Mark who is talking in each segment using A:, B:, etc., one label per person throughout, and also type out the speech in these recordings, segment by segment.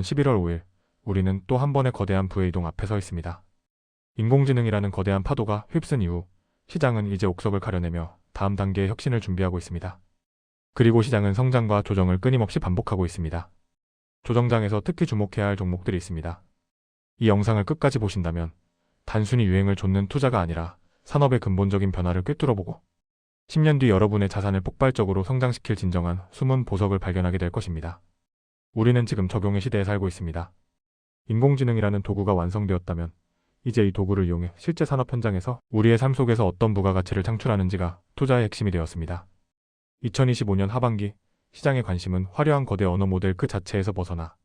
A: 11월 5일 우리는 또 한 번의 거대한 부의 이동 앞에 서 있습니다. 인공지능이라는 거대한 파도가 휩쓴 이후 시장은 이제 옥석을 가려내며 다음 단계의 혁신을 준비하고 있습니다. 그리고 시장은 성장과 조정을 끊임없이 반복하고 있습니다. 조정장에서 특히 주목해야 할 종목들이 있습니다. 이 영상을 끝까지 보신다면 단순히 유행을 좇는 투자가 아니라 산업의 근본적인 변화를 꿰뚫어보고 10년 뒤 여러분의 자산을 폭발적으로 성장시킬 진정한 숨은 보석을 발견하게 될 것입니다. 우리는 지금 적용의 시대에 살고 있습니다. 인공지능이라는 도구가 완성되었다면 이제 이 도구를 이용해 실제 산업 현장에서 우리의 삶 속에서 어떤 부가가치를 창출하는지가 투자의 핵심이 되었습니다. 2025년 하반기 시장의 관심은 화려한 거대 언어 모델 그 자체에서 벗어나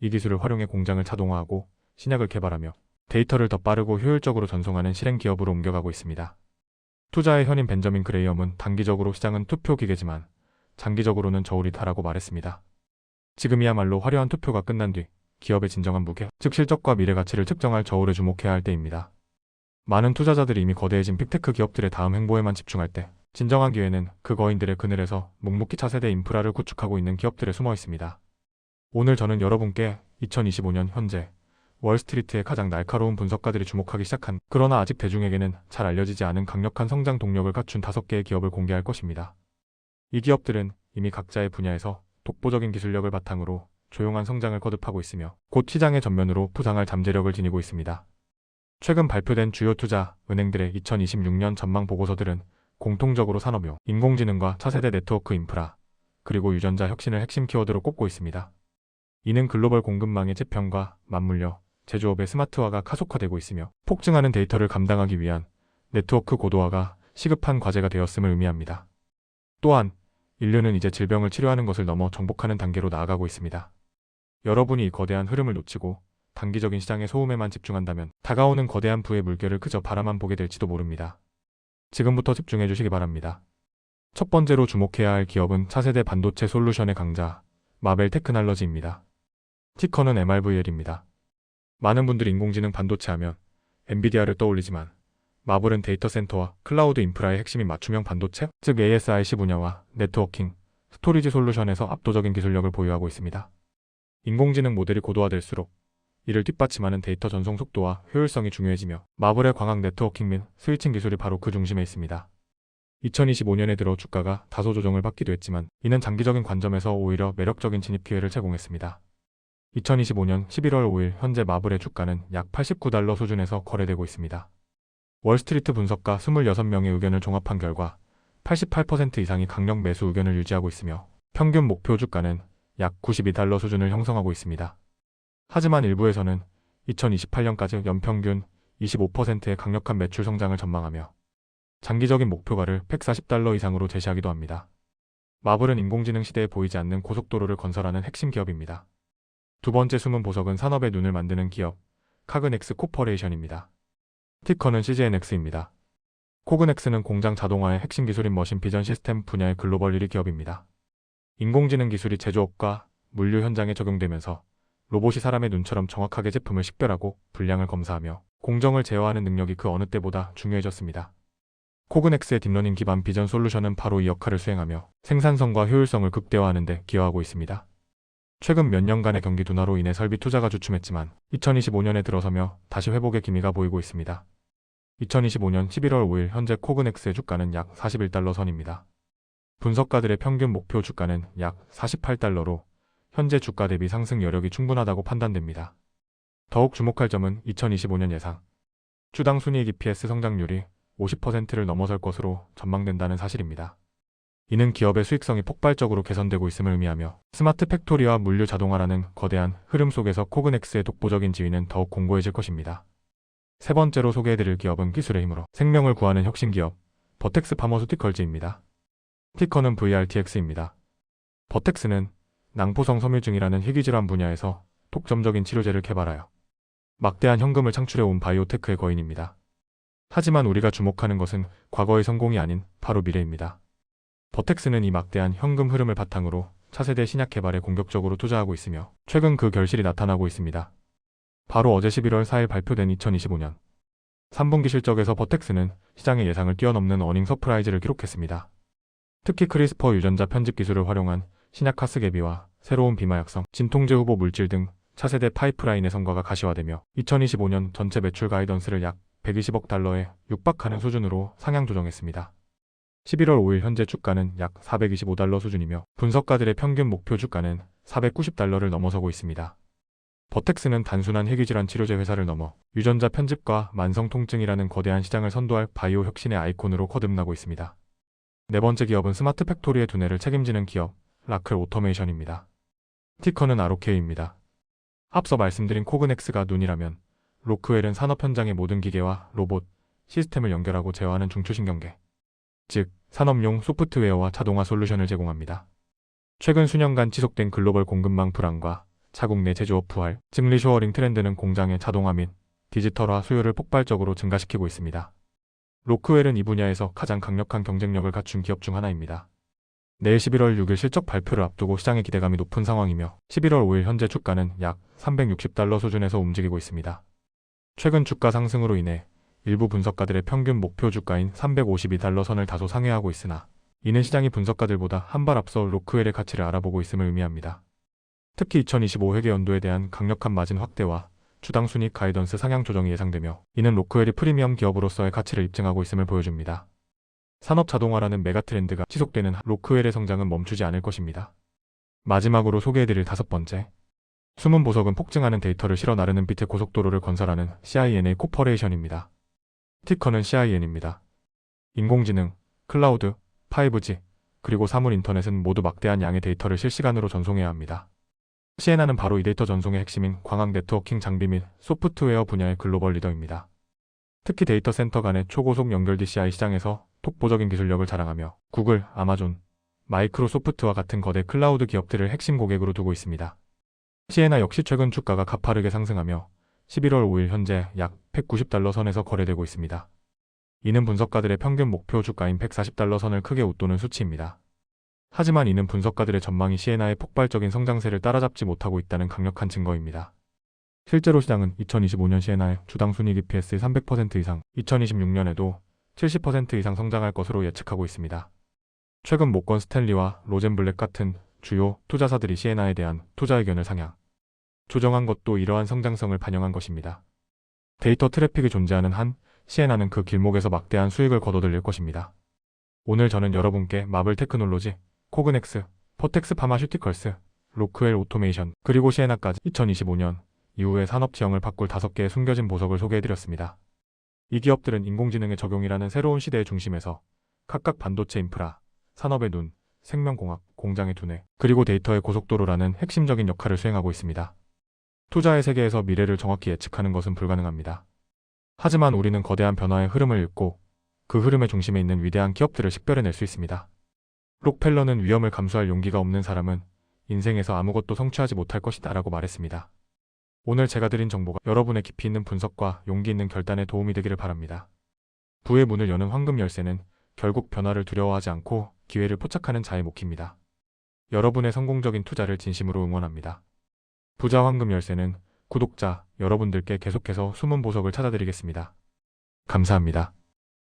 A: 이 기술을 활용해 공장을 자동화하고 신약을 개발하며 데이터를 더 빠르고 효율적으로 전송하는 실행 기업으로 옮겨가고 있습니다. 투자의 현인 벤저민 그레이엄은 단기적으로 시장은 투표 기계지만 장기적으로는 저울이다라고 말했습니다. 지금이야말로 화려한 투표가 끝난 뒤 기업의 진정한 무게, 즉 실적과 미래 가치를 측정할 저울에 주목해야 할 때입니다. 많은 투자자들이 이미 거대해진 빅테크 기업들의 다음 행보에만 집중할 때 진정한 기회는 그 거인들의 그늘에서 묵묵히 차세대 인프라를 구축하고 있는 기업들에 숨어 있습니다. 오늘 저는 여러분께 2025년 현재 월스트리트의 가장 날카로운 분석가들이 주목하기 시작한 그러나 아직 대중에게는 잘 알려지지 않은 강력한 성장 동력을 갖춘 다섯 개의 기업을 공개할 것입니다. 이 기업들은 이미 각자의 분야에서 독보적인 기술력을 바탕으로 조용한 성장을 거듭하고 있으며 곧 시장의 전면으로 부상할 잠재력을 지니고 있습니다. 최근 발표된 주요 투자 은행들의 2026년 전망 보고서들은 공통적으로 산업용, 인공지능과 차세대 네트워크 인프라, 그리고 유전자 혁신을 핵심 키워드로 꼽고 있습니다. 이는 글로벌 공급망의 재편과 맞물려 제조업의 스마트화가 가속화되고 있으며 폭증하는 데이터를 감당하기 위한 네트워크 고도화가 시급한 과제가 되었음을 의미합니다. 또한 인류는 이제 질병을 치료하는 것을 넘어 정복하는 단계로 나아가고 있습니다. 여러분이 이 거대한 흐름을 놓치고 단기적인 시장의 소음에만 집중한다면 다가오는 거대한 부의 물결을 그저 바라만 보게 될지도 모릅니다. 지금부터 집중해 주시기 바랍니다. 첫 번째로 주목해야 할 기업은 차세대 반도체 솔루션의 강자 마벨 테크놀로지입니다. 티커는 MRVL입니다. 많은 분들이 인공지능 반도체 하면 엔비디아를 떠올리지만 마블은 데이터 센터와 클라우드 인프라의 핵심인 맞춤형 반도체, 즉 ASIC 분야와 네트워킹, 스토리지 솔루션에서 압도적인 기술력을 보유하고 있습니다. 인공지능 모델이 고도화될수록 이를 뒷받침하는 데이터 전송 속도와 효율성이 중요해지며 마블의 광학 네트워킹 및 스위칭 기술이 바로 그 중심에 있습니다. 2025년에 들어 주가가 다소 조정을 받기도 했지만 이는 장기적인 관점에서 오히려 매력적인 진입 기회를 제공했습니다. 2025년 11월 5일 현재 마블의 주가는 약 89달러 수준에서 거래되고 있습니다. 월스트리트 분석가 26명의 의견을 종합한 결과 88% 이상이 강력 매수 의견을 유지하고 있으며 평균 목표 주가는 약 92달러 수준을 형성하고 있습니다. 하지만 일부에서는 2028년까지 연평균 25%의 강력한 매출 성장을 전망하며 장기적인 목표가를 140달러 이상으로 제시하기도 합니다. 마블은 인공지능 시대에 보이지 않는 고속도로를 건설하는 핵심 기업입니다. 두 번째 숨은 보석은 산업의 눈을 만드는 기업, 카그넥스 코퍼레이션입니다. 티커는 CGNX입니다. 코그넥스는 공장 자동화의 핵심 기술인 머신 비전 시스템 분야의 글로벌 1위 기업입니다. 인공지능 기술이 제조업과 물류 현장에 적용되면서 로봇이 사람의 눈처럼 정확하게 제품을 식별하고 분량을 검사하며 공정을 제어하는 능력이 그 어느 때보다 중요해졌습니다. 코그넥스의 딥러닝 기반 비전 솔루션은 바로 이 역할을 수행하며 생산성과 효율성을 극대화하는 데 기여하고 있습니다. 최근 몇 년간의 경기 둔화로 인해 설비 투자가 주춤했지만 2025년에 들어서며 다시 회복의 기미가 보이고 있습니다. 2025년 11월 5일 현재 코그넥스의 주가는 약 41달러 선입니다. 분석가들의 평균 목표 주가는 약 48달러로 현재 주가 대비 상승 여력이 충분하다고 판단됩니다. 더욱 주목할 점은 2025년 예상 주당 순이익 EPS 성장률이 50%를 넘어설 것으로 전망된다는 사실입니다. 이는 기업의 수익성이 폭발적으로 개선되고 있음을 의미하며 스마트 팩토리와 물류 자동화라는 거대한 흐름 속에서 코그넥스의 독보적인 지위는 더욱 공고해질 것입니다. 세 번째로 소개해드릴 기업은 기술의 힘으로 생명을 구하는 혁신 기업 버텍스 파머스티컬즈입니다. 티커는 VRTX입니다. 버텍스는 낭포성 섬유증이라는 희귀질환 분야에서 독점적인 치료제를 개발하여 막대한 현금을 창출해온 바이오테크의 거인입니다. 하지만 우리가 주목하는 것은 과거의 성공이 아닌 바로 미래입니다. 버텍스는 이 막대한 현금 흐름을 바탕으로 차세대 신약 개발에 공격적으로 투자하고 있으며 최근 그 결실이 나타나고 있습니다. 바로 어제 11월 4일 발표된 2025년 3분기 실적에서 버텍스는 시장의 예상을 뛰어넘는 어닝 서프라이즈를 기록했습니다. 특히 크리스퍼 유전자 편집 기술을 활용한 신약 카스개비와 새로운 비마약성, 진통제 후보 물질 등 차세대 파이프라인의 성과가 가시화되며 2025년 전체 매출 가이던스를 약 120억 달러에 육박하는 수준으로 상향 조정했습니다. 11월 5일 현재 주가는 약 425달러 수준이며 분석가들의 평균 목표 주가는 490달러를 넘어서고 있습니다. 버텍스는 단순한 희귀질환 치료제 회사를 넘어 유전자 편집과 만성 통증이라는 거대한 시장을 선도할 바이오 혁신의 아이콘으로 거듭나고 있습니다. 네 번째 기업은 스마트 팩토리의 두뇌를 책임지는 기업 라클 오토메이션입니다. 티커는 ROK입니다. 앞서 말씀드린 코그넥스가 눈이라면 로크웰은 산업 현장의 모든 기계와 로봇, 시스템을 연결하고 제어하는 중추신경계, 즉 산업용 소프트웨어와 자동화 솔루션을 제공합니다. 최근 수년간 지속된 글로벌 공급망 불안과 자국 내 제조업 부활, 즉 리쇼어링 트렌드는 공장의 자동화 및 디지털화 수요를 폭발적으로 증가시키고 있습니다. 로크웰은 이 분야에서 가장 강력한 경쟁력을 갖춘 기업 중 하나입니다. 내일 11월 6일 실적 발표를 앞두고 시장의 기대감이 높은 상황이며 11월 5일 현재 주가는 약 360달러 수준에서 움직이고 있습니다. 최근 주가 상승으로 인해 일부 분석가들의 평균 목표 주가인 352달러 선을 다소 상회하고 있으나 이는 시장이 분석가들보다 한 발 앞서 로크웰의 가치를 알아보고 있음을 의미합니다. 특히 2025 회계 연도에 대한 강력한 마진 확대와 주당 순이익 가이던스 상향 조정이 예상되며 이는 로크웰이 프리미엄 기업으로서의 가치를 입증하고 있음을 보여줍니다. 산업 자동화라는 메가 트렌드가 지속되는 한 로크웰의 성장은 멈추지 않을 것입니다. 마지막으로 소개해드릴 다섯 번째. 숨은 보석은 폭증하는 데이터를 실어 나르는 빛의 고속도로를 건설하는 CINA 코퍼레이션입니다. 티커는 CIN입니다. 인공지능, 클라우드, 5G, 그리고 사물 인터넷은 모두 막대한 양의 데이터를 실시간으로 전송해야 합니다. CNA는 바로 이 데이터 전송의 핵심인 광학 네트워킹 장비 및 소프트웨어 분야의 글로벌 리더입니다. 특히 데이터 센터 간의 초고속 연결 DCI 시장에서 독보적인 기술력을 자랑하며 구글, 아마존, 마이크로소프트와 같은 거대 클라우드 기업들을 핵심 고객으로 두고 있습니다. 시에나 역시 최근 주가가 가파르게 상승하며 11월 5일 현재 약 190달러 선에서 거래되고 있습니다. 이는 분석가들의 평균 목표 주가인 140달러 선을 크게 웃도는 수치입니다. 하지만 이는 분석가들의 전망이 시에나의 폭발적인 성장세를 따라잡지 못하고 있다는 강력한 증거입니다. 실제로 시장은 2025년 시에나의 주당 순이익 EPS의 300% 이상, 2026년에도 70% 이상 성장할 것으로 예측하고 있습니다. 최근 모건 스탠리와 로젠블랙 같은 주요 투자사들이 시에나에 대한 투자 의견을 상향, 조정한 것도 이러한 성장성을 반영한 것입니다. 데이터 트래픽이 존재하는 한 시에나는 그 길목에서 막대한 수익을 거둬들일 것입니다. 오늘 저는 여러분께 마블 테크놀로지, 코그넥스, 포텍스 파마슈티컬스, 로크웰 오토메이션, 그리고 시에나까지 2025년 이후에 산업 지형을 바꿀 다섯 개의 숨겨진 보석을 소개해드렸습니다. 이 기업들은 인공지능의 적용이라는 새로운 시대의 중심에서 각각 반도체 인프라, 산업의 눈, 생명공학, 공장의 두뇌, 그리고 데이터의 고속도로라는 핵심적인 역할을 수행하고 있습니다. 투자의 세계에서 미래를 정확히 예측하는 것은 불가능합니다. 하지만 우리는 거대한 변화의 흐름을 읽고 그 흐름의 중심에 있는 위대한 기업들을 식별해낼 수 있습니다. 록펠러는 위험을 감수할 용기가 없는 사람은 인생에서 아무것도 성취하지 못할 것이다 라고 말했습니다. 오늘 제가 드린 정보가 여러분의 깊이 있는 분석과 용기 있는 결단에 도움이 되기를 바랍니다. 부의 문을 여는 황금 열쇠는 결국 변화를 두려워하지 않고 기회를 포착하는 자의 몫입니다. 여러분의 성공적인 투자를 진심으로 응원합니다. 부자 황금 열쇠는 구독자 여러분들께 계속해서 숨은 보석을 찾아드리겠습니다. 감사합니다.